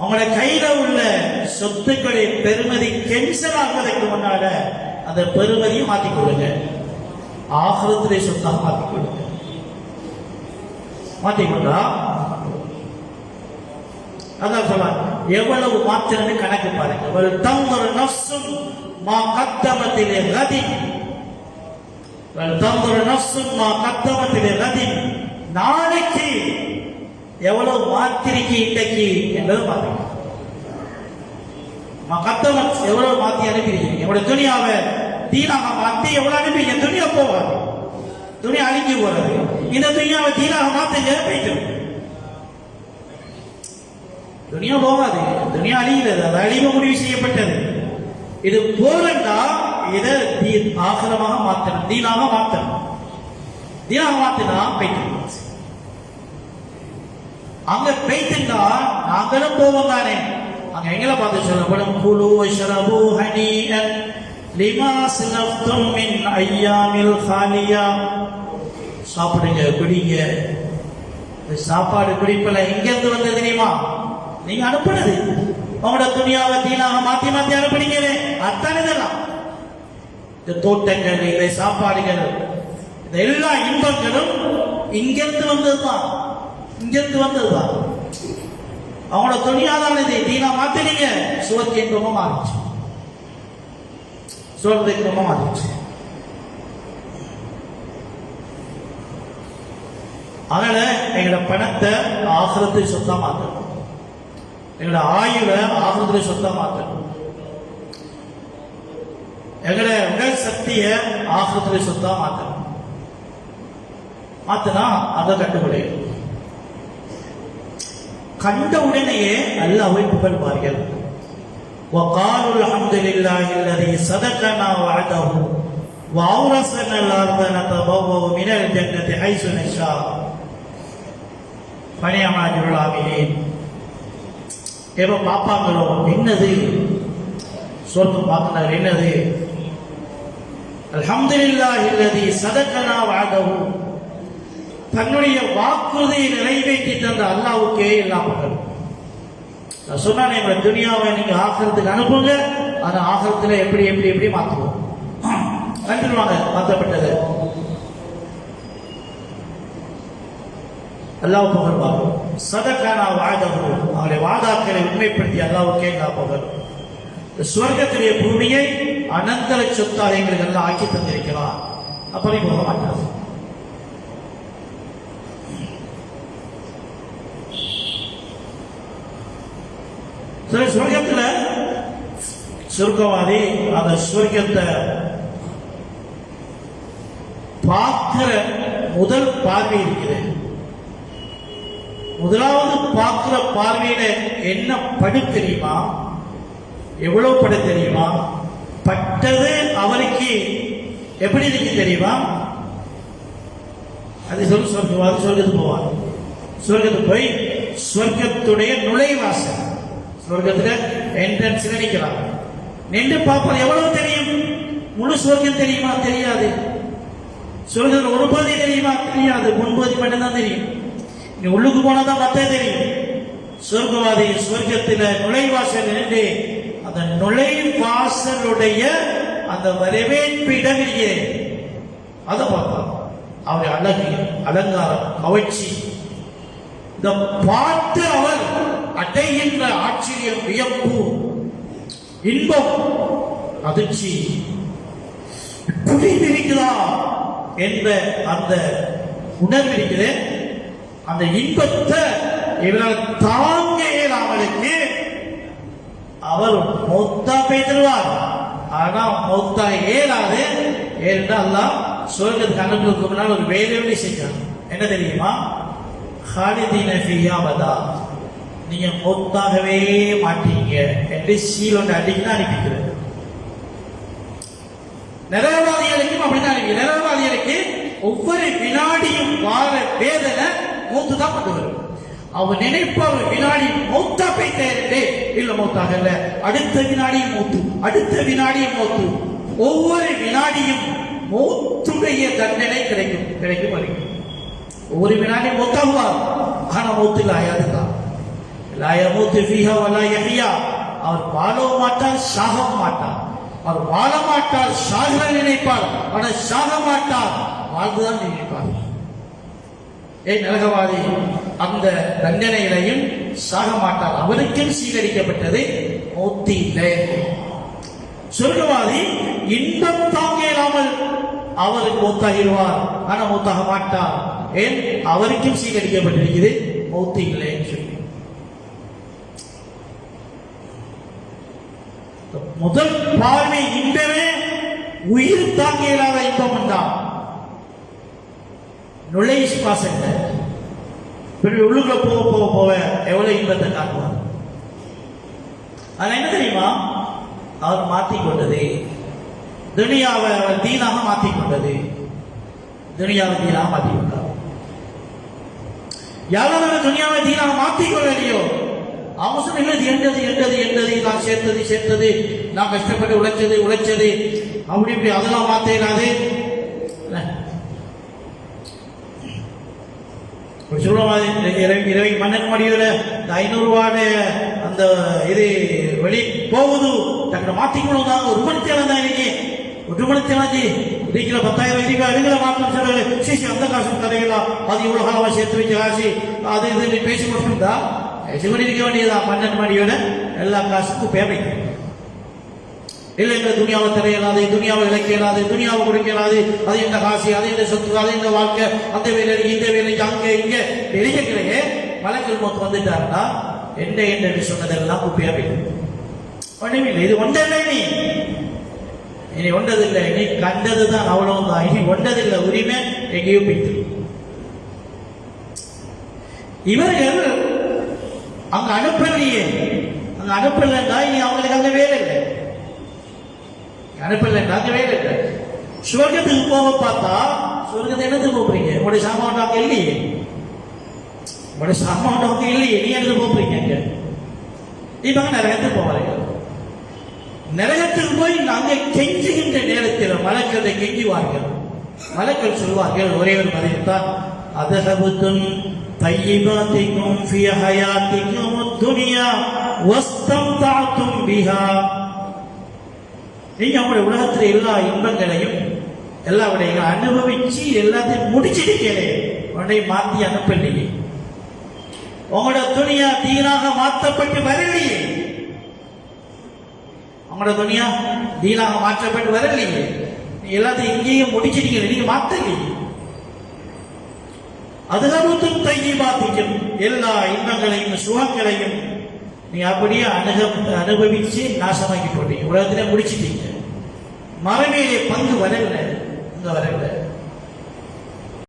அவங்களோட கையில உள்ள சொத்துக்களை பெருமதி கென்சல் ஆகுவதற்கு முன்னால அந்த பெருமதியை மாத்திக் கொள்ளுங்க. ஆகிரத்திலே சொத்தாக மாத்திக் கொள்ளுங்க. மாத்திக்கொண்டா அதான் சொல்லலாம் எவ்வளவு மாத்திரன்னு கணக்கு பாருங்க. ஒரு தம்பர் நஃப்சும் மா கத்தமத்திலே ரதி ஒரு தம்பர் நஃப்சும் மா கத்தமத்திலே ரதி நாளைக்கு எவ்வளவு மாத்திருக்கு இன்றைக்கு என்பது பாருங்க கத்தவன் எவ்வளவு மாத்தி அனுப்பியிருக்கீங்க? எவ்வளவு துணியாவை தீனாக மாத்தி எவ்வளவு அனுப்பிங்க துணியா போவாது துணி அழிஞ்சு போறது. இந்த துணியாவை தீனாக மாத்துங்க போயிட்டோம் துணியா போகாது துணியா அழிகிறது அது அழிவு முடிவு செய்யப்பட்டது. இது போலண்டா இதை தீ ஆகலமாக மாத்தணும். தீனாக மாத்தணும். தீனாக மாத்தினா போயிட்டு. அங்க பெய்துண்டா நாங்களும் போவோம் தானே அங்க எங்களை பார்த்து சொல்லப்படும் குழு ஷரபு ஹனீஅன் லிமா சிலப்தும் மின் ஐயாமில் ஹாலியா. சாப்பிடுங்க குடிங்க. சாப்பாடு குடிப்பல எங்க இருந்து வந்தது தெரியுமா? நீங்க அனுப்புனது. உங்களோட துணியாவை தீனாக மாத்தி மாத்தி அனுப்புனீங்களே. அத்தனை இதெல்லாம். இந்த தோட்டங்கள் இந்த சாப்பாடுகள் இந்த எல்லா இன்பங்களும் இங்கிருந்து வந்ததுதான். இங்கிருந்து வந்ததுதான் அவங்களோட துணியாதான் இது தீனா மாத்தினீங்க. சுவர்த்தி இன்பமா மாறிச்சு சுவர்த்தி இன்பமா மாறிச்சு அதனால எங்களோட பணத்தை ஆசிரத்தை சொத்தா மாத்தணும். எங்களோட ஆயுளை ஆசிரத்தை சொத்தா மாத்தணும். எங்களோட உடல் சக்திய ஆசிரத்தை சொத்தா மாத்தணும். மாத்தினா அதை கட்டுப்படையும் கண்ட உடனேயே அல்லாஹ்வை புகழ்வார்கள் وقالوا الحمد لله الذي صدقنا وعده وأورثنا الأرض نتبوأ من الجنة حيث نشاء فنعم أجر العاملين எப்ப பார்ப்பாங்களோ என்னது சொர்க்கம் பார்க்கிறார் என்னது அல்ஹம்துலில்லாஹி அல்லதி சதக்கனா வஅதஹு தன்னுடைய வாக்குறுதியை நிறைவேற்றி தந்த அல்லாவுக்கே எல்லாம் புகழ் நான் சொன்னானே உங்க துனியாவை நீங்க ஆகிறதுக்கு அனுப்புங்க அந்த ஆகிறதுல எப்படி எப்படி எப்படி மாத்துவோம்? கண்டுருவாங்க மாற்றப்பட்டது அல்லாஹ் புகழ்வார் சதக்கான வாதகம் அவருடைய வாதாக்களை உண்மைப்படுத்தி அல்லாவுக்கே நான் புகழ். இந்த பூமியை அனந்தர சொத்தாக எங்களுக்கு எல்லாம் ஆக்கி தந்திருக்கிறார். அப்படி போக மாட்டார். சரி சொர்க்கத்துல சொர்க்கவாதி அந்த சொர்க்கத்தை பார்க்கிற முதல் பார்வை இருக்கிறது முதலாவது பார்க்கிற பார்வையில என்ன படி தெரியுமா? எவ்வளவு படி தெரியுமா? பட்டது அவருக்கு எப்படி இருக்கு தெரியுமா? அது சொல்லு சொர்க்கவாதி சொர்க்கத்துக்கு போவார். சொர்க்கத்துக்கு போய் சொர்க்கத்துடைய நுழைவாசல். சொர்க்கத்துல என்ட்ரன்ஸ்ல நிக்கிறான். நின்று பார்ப்பது எவ்வளவு தெரியும்? முழு சொர்க்கம் தெரியுமா? தெரியாது. சொர்க்கத்தில் ஒரு பகுதி தெரியுமா? தெரியாது. முன்பகுதி மட்டும்தான் தெரியும். நீ உள்ளுக்கு போனாதான் மத்தே தெரியும். சொர்க்கவாதி சொர்க்கத்தில் நுழைவாசல் நின்று அந்த நுழைவாசலுடைய அந்த வரவேற்பிடம் இருக்கிறேன் அதை பார்ப்பான் அவருடைய அழகு அலங்காரம் கவர்ச்சி இந்த பாட்டு அவர் அடைகின்ற ஆச்சரியம் வியப்பு இன்பம் அதிர்ச்சி. இப்படி இருக்கிறார் என்ற அந்த உணர்வு இருக்கிறது. அந்த இன்பத்தை இவரால் தாங்க இயலாமலுக்கு அவர் மொத்தா பெய்திருவார் ஆனா மொத்தா இயலாது. ஏனென்றால் சொர்க்கத்துக்கு அனுப்புறதுக்கு முன்னால் ஒரு வேலை வேலை என்ன தெரியுமா? ஹாலிதீன ஃபியாபதா நீங்க மொத்தாகவே மாட்டீங்க. என்று சீலோண்டு அடிக்கணும் அனுப்பிக்கிறது நிரவாதிகளுக்கும் அப்படிதான் அனுப்பி நிரவாதிகளுக்கு ஒவ்வொரு வினாடியும் வாழ வேதனை மூத்து தான் கொண்டு வரும். அவன் நினைப்பாව வினாடி மௌத்தா போயிட்டே இல்ல மௌத்தாக இல்ல. அடுத்த வினாடியும் மூத்து அடுத்த வினாடியும் மூத்து. ஒவ்வொரு வினாடியும் மூத்துடைய தண்டனை கிடைக்கும் கிடைக்கும் வரைக்கும். ஒவ்வொரு வினாடியும் மொத்தமாக ஆனா மௌத்தில் ஆயாது அவர் வாழவும் மாட்டார் சாகவும் மாட்டார். அவர் வாழ மாட்டார் சாக நினைப்பார். ஆனால் சாக மாட்டார் வாழ்ந்துதான் நினைப்பார். ஏன் நரகவாதி அந்த தண்டனையிலையும் சாக மாட்டார். அவருக்கும் சீகரிக்கப்பட்டது மூத்தி இல்லை. சொர்க்கவாதி இன்பம் தாங்க இல்லாமல் அவருக்கு மூத்தாகிடுவார். ஆனா மூத்தாக மாட்டார். ஏன்? அவருக்கும் சீகரிக்கப்பட்டிருக்கிறது மூத்தி இல்லை சொல்லி முதல் பார்வை இன்பமே உயிர் தாங்க இயலாத இன்பம் தான் நுழை சுவாசங்க பிறகு உள்ளுக்குள்ள போக போக போக எவ்வளவு இன்பத்தை காட்டுவார். அது என்ன தெரியுமா? அவர் மாத்தி கொண்டது. துனியாவை அவர் தீனாக மாத்தி கொண்டது. துனியாவை தீனாக மாத்தி கொண்டார். யாரும் துனியாவை தீனாக மாத்தி கொள்ளலையோ? அவசரம் இல்லை இது என்றது என்றது என்றது நான் சேர்த்தது சேர்த்தது. நான் கஷ்டப்பட்டு உழைச்சது உழைச்சது. அப்படி இப்படி அதெல்லாம் மாத்தேனாது சொல்லுவாங்க இரவை மன்னன் மடியில் இந்த ஐநூறு ரூபாய் அந்த இது வெளி போகுது. தங்களை மாத்திக்கணும் தான் ஒரு மணி தேவை தான் இன்னைக்கு ஒரு மணி தேவாஜி இருக்கிற பத்தாயிரம் இருக்கா இருக்கிற மாற்றம் செலவு சீசி அந்த காசு தரையலாம் அது இவ்வளவு காலமா சேர்த்து வச்ச காசு. அது இது பேசி கொடுத்துருந்தா சிவன் இருக்க வேண்டியதா மன்னன் எல்லா காசுக்கும் பேமெண்ட் இல்லை இந்த துணியாவை திரையலாது துணியாவை இழக்கலாது துணியாவை கொடுக்கலாது அது இந்த காசு அது இந்த சொத்து அது இந்த வாழ்க்கை அந்த வேலைக்கு இந்த வேலைக்கு அங்கே இங்கே. வெளியே மலைக்கல் மொத்தம் வந்துட்டாருன்னா என்ன என்று சொன்னதெல்லாம் குப்பையா போயிடும் ஒண்ணுமில்லை இது ஒன்றல்ல நீ இனி ஒன்றதில்லை நீ கண்டதுதான் அவ்வளவுதான். இனி ஒன்றதில்லை உரிமை எங்கேயோ போயிட்டு இவர்கள் அங்க அனுப்பலையே அங்க அனுப்பலன்னா இனி அவங்களுக்கு அங்க வேலை இல்லை. அனுப்பலன்னா அங்க வேலை இல்லை. சுவர்க்கத்துக்கு போக பார்த்தா சுவர்க்கத்தை என்னத்துக்கு போறீங்க? உங்களுடைய சாமான் அங்க இல்லையே. உங்களுடைய சாமான் அங்க இல்லையே. நீ எங்க போறீங்க அங்க? இப்ப நரகத்துக்கு போவாங்க நரகத்துக்கு போய் நாங்கள் கெஞ்சுகின்ற நேரத்தில் மலக்களை கெஞ்சுவார்கள். மலக்கள் சொல்வார்கள் ஒரே ஒரு மதித்தான் அதகபுத்தும் طيباتكم في حياتكم الدنيا واستمتعتم بها நீங்க உங்களுடைய உலகத்துல எல்லா இன்பங்களையும் எல்லா விடையும் அனுபவிச்சு எல்லாத்தையும் முடிச்சிருக்கீங்களே உடனே மாத்தி அனுப்பலையே உங்களோட துணியா தீனாக மாற்றப்பட்டு வரலையே உங்களோட துணியா தீனாக மாற்றப்பட்டு வரலையே நீ எல்லாத்தையும் இங்கேயும் முடிச்சிருக்கீங்க நீங்க மாத்தலையே அதுகருத்தும் தையீபாத்திக்கும் எல்லா இன்பங்களையும் சுகங்களையும் நீ அப்படியே அனுக அனுபவிச்சு நாசமாக்கி போட்டீங்க. உலகத்திலே முடிச்சிட்டீங்க. மரமேலே பங்கு வரவில்லை இங்க வரவில்லை